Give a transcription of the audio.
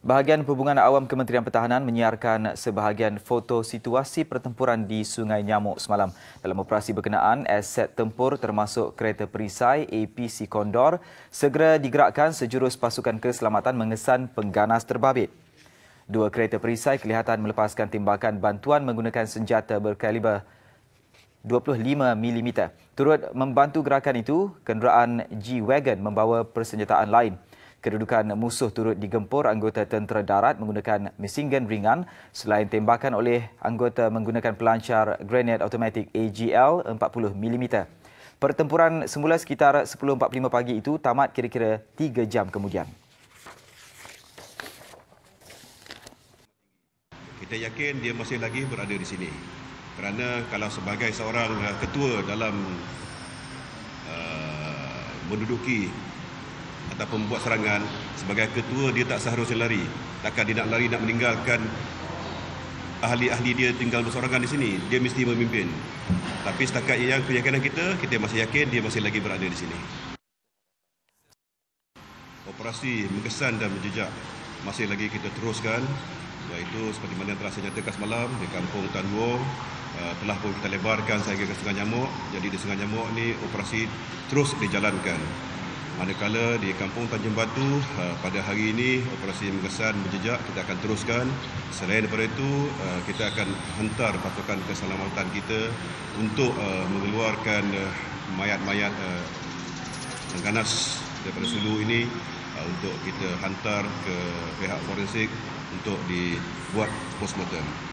Bahagian Perhubungan Awam Kementerian Pertahanan menyiarkan sebahagian foto situasi pertempuran di Sungai Nyamuk semalam. Dalam operasi berkenaan, aset tempur termasuk kereta perisai APC Condor segera digerakkan sejurus pasukan keselamatan mengesan pengganas terbabit. Dua kereta perisai kelihatan melepaskan tembakan bantuan menggunakan senjata berkaliber 25 mm. Turut membantu gerakan itu, kenderaan G-Wagon membawa persenjataan lain. Kedudukan musuh turut digempur anggota tentera darat menggunakan mesin gun ringan selain tembakan oleh anggota menggunakan pelancar grenade automatik AGL 40mm. Pertempuran semula sekitar 10.45 pagi itu tamat kira-kira 3 jam kemudian. Kita yakin dia masih lagi berada di sini. Kerana kalau sebagai seorang uh, ketua dalam uh, menduduki ataupun membuat serangan sebagai ketua dia tak seharusnya lari. Takkan dia nak lari nak meninggalkan ahli-ahli dia tinggal bersorangan di sini dia mesti memimpin. Tapi setakat yang keyakinan kita kita masih yakin dia masih lagi berada di sini. Operasi mengesan dan menjejak masih lagi kita teruskan iaitu seperti mana telah saya nyatakan semalam di kampung Tan uh, telah pun kita lebarkan sehingga ke Sungai Nyamuk. Jadi di Sungai Nyamuk ni operasi terus dijalankan Manakala di Kampung Tanjung Batu uh, pada hari ini operasi mengesan berjejak kita akan teruskan. Selain daripada itu uh, kita akan hantar pasukan keselamatan kita untuk uh, mengeluarkan mayat-mayat ganas daripada sulu ini untuk kita hantar ke pihak forensik untuk dibuat postmortem.